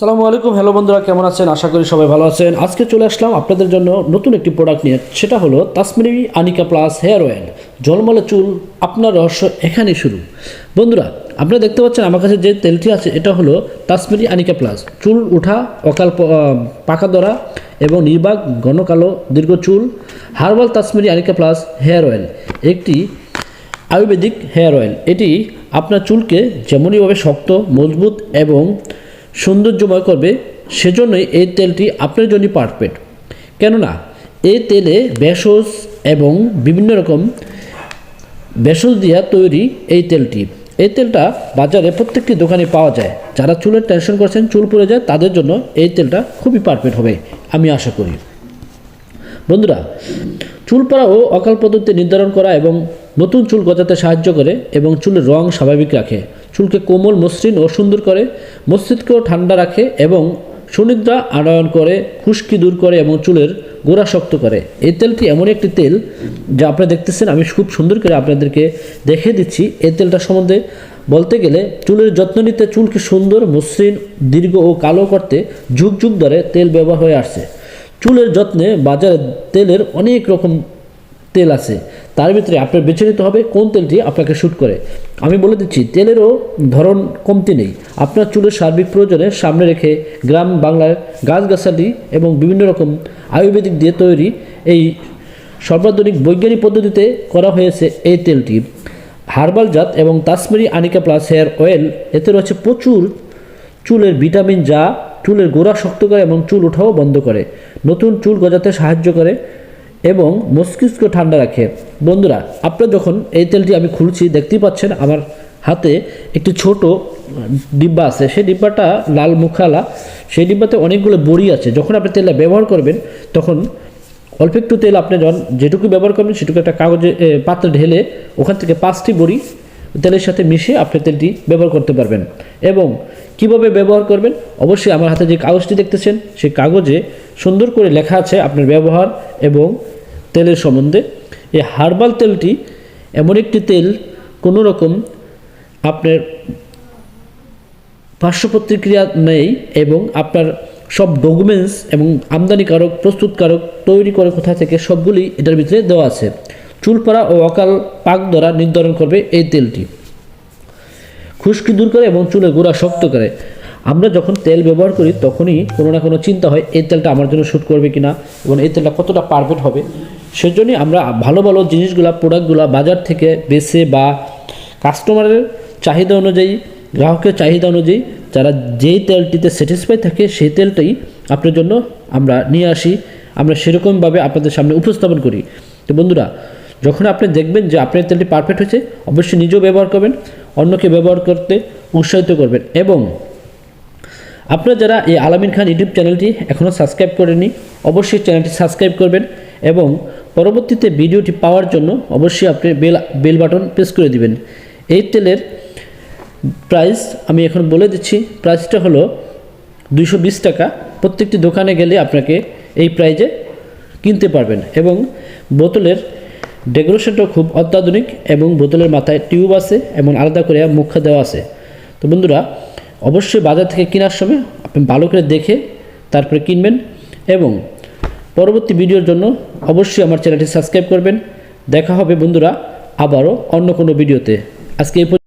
সালামু আলাইকুম। হ্যালো বন্ধুরা, কেমন আছেন? আশা করি সবাই ভালো আছেন। আজকে চলে আসলাম আপনাদের জন্য নতুন একটি প্রোডাক্ট নিয়ে। সেটা হলো তাসমিরি আনিকা প্লাস হেয়ার অয়েল। জলমলে চুল, আপনার রহস্য এখানেই শুরু। বন্ধুরা, আপনারা দেখতে পাচ্ছেন আমার কাছে যে তেলটি আছে, এটা হলো তাসমিরি আনিকা প্লাস। চুল উঠা, অকাল পাকা ধরা এবং নির্বাক ঘন কালো দীর্ঘ চুল। হার্বাল তাসমিরি আনিকা প্লাস হেয়ার অয়েল। একটি আয়ুর্বেদিক হেয়ার অয়েল। এটি আপনার চুলকে যেমনইভাবে শক্ত, মজবুত এবং সৌন্দর্যময় করবে, সেজন্যই এই তেলটি আপনার জন্য পারফেক্ট কেননা, এই তেলে ভেষজ এবং বিভিন্ন রকম ভেষজ দিয়া তৈরি এই তেলটি। এই তেলটা বাজারে প্রত্যেকটি দোকানে পাওয়া যায়। যারা চুলের টেনশন করছেন, চুল পড়ে যায়, তাদের জন্য এই তেলটা খুবই পারফেক্ট হবে, আমি আশা করি। বন্ধুরা, চুল পড়া ও অকাল পদ্ধতি নির্ধারণ করা এবং নতুন চুল গজাতে সাহায্য করে এবং চুলের রং স্বাভাবিক রাখে। চুলকে কোমল মসৃণ ও সুন্দর করে মস্তিষ্কও ঠান্ডা রাখে এবং সুনিদ্রা আনয়ন করে, খুশকি দূর করে এবং চুলের গোড়া শক্ত করে। এই তেলটি এমন একটি তেল যা আপনারা দেখতেছেন, আমি খুব সুন্দর করে আপনাদেরকে দেখে দিচ্ছি। এই তেলটা সম্বন্ধে বলতে গেলে চুলের যত্ন নিতে চুলকে সুন্দর, মসৃণ, দীর্ঘ ও কালো করতে যুগ যুগ ধরে তেল ব্যবহার হয়ে আসছে। চুলের যত্নে বাজারে তেলের অনেক রকম তেল আছে। তার ভিতরে আপনার বেছে নিতে হবে কোন তেলটি আপনাকে শ্যুট করে। আমি বলে দিচ্ছি, তেলেরও ধরন কমতি নেই। আপনার চুলের সার্বিক প্রয়োজনে সামনে রেখে গ্রাম বাংলার গাছগাছালি এবং বিভিন্ন রকম আয়ুর্বেদিক দিয়ে তৈরি এই সর্বাধুনিক বৈজ্ঞানিক পদ্ধতিতে করা হয়েছে এই তেলটি। হার্বাল জাত এবং তাসমেরি আনিকা প্লাস হেয়ার অয়েল, এতে রয়েছে প্রচুর চুলের ভিটামিন যা চুলের গোড়া শক্ত করে এবং চুল ওঠাও বন্ধ করে। নতুন চুল গজাতে সাহায্য করে। এবং মস্তিষ্ক ঠান্ডা রাখে। বন্ধুরা, আপনারা যখন এই তেলটি আমি খুলছি, দেখতেই পাচ্ছেন আমার হাতে একটি ছোট ডিব্বা আছে। সেই ডিব্বাটা লাল মুখালা। সেই ডিব্বাতে অনেকগুলো বড়ি আছে। যখন আপনি তেলটা ব্যবহার করবেন, তখন অল্প একটু তেল আপনি যখন যেটুকু ব্যবহার করবেন, সেটুকু একটা কাগজে পাত্রে ঢেলে ওখান থেকে পাঁচটি বড়ি তেলের সাথে মিশিয়ে আপনি তেলটি ব্যবহার করতে পারবেন। এবং কীভাবে ব্যবহার করবেন? অবশ্যই আমার হাতে যে কাগজটি দেখতেছেন, সেই কাগজে সুন্দর করে লেখা আছে আপনার ব্যবহার। এবং তেলের সম্বন্ধে। এই হার্বাল তেলটি এমন একটি তেল কোনো রকম আপনার পার্শ্ব প্রতিক্রিয়া নেই এবং আপনার সব ডকুমেন্টস এবং আমদানিকারক, প্রস্তুতকারক তৈরি করে কোথা থেকে সবগুলি এটার ভিতরে দেওয়া আছে। চুল পড়া ও অকাল পাক দ্বারা নির্ধারণ করবে এই তেলটি। খুশকি দূর করে এবং চুলের গোড়া শক্ত করে। আমরা যখন তেল ব্যবহার করি, তখনই কোনো না কোনো চিন্তা হয়, এই তেলটা আমার জন্য শ্যুট করবে কিনা এবং এই তেলটা কতটা পারফেক্ট হবে। সেজন্যই আমরা ভালো ভালো জিনিসগুলা প্রোডাক্টগুলো বাজার থেকে বেছে বা কাস্টমারের চাহিদা অনুযায়ী, গ্রাহকের চাহিদা অনুযায়ী যারা যেই তেলটিতে স্যাটিসফাই থাকে, সেই তেলটাই আপনার জন্য আমরা নিয়ে আসি, আমরা সেরকমভাবে আপনাদের সামনে উপস্থাপন করি। তো বন্ধুরা, যখন আপনি দেখবেন যে আপনার তেলটি পারফেক্ট হয়েছে, অবশ্যই নিজেও ব্যবহার করবেন, অন্যকে ব্যবহার করতে উৎসাহিত করবেন এবং আপনারা যারা এই আলামিন খান ইউটিউব চ্যানেলটি এখনও সাবস্ক্রাইব করেনি অবশ্যই চ্যানেলটি সাবস্ক্রাইব করবেন এবং পরবর্তীতে ভিডিওটি পাওয়ার জন্য অবশ্যই আপনি বেল বেল বাটন প্রেস করে দিবেন। এই তেলের প্রাইস আমি এখন বলে দিচ্ছি প্রাইসটা হলো বিশ টাকা। প্রত্যেকটি দোকানে গেলে আপনাকে এই প্রাইজে কিনতে পারবেন এবং বোতলের ডেকোরেশনটাও খুব অত্যাধুনিক এবং বোতলের মাথায় টিউব আছে এবং আলাদা করে মুখা দেওয়া আছে। তো বন্ধুরা অবশ্যই বাজার থেকে কেনার সময় আপনি ভালো করে দেখে তারপরে কিনবেন এবং পরবর্তী ভিডিওর জন্য অবশ্যই আমার চ্যানেলটি সাবস্ক্রাইব করবেন। দেখা হবে বন্ধুরা আবারও অন্য কোনো ভিডিওতে। আজকে এই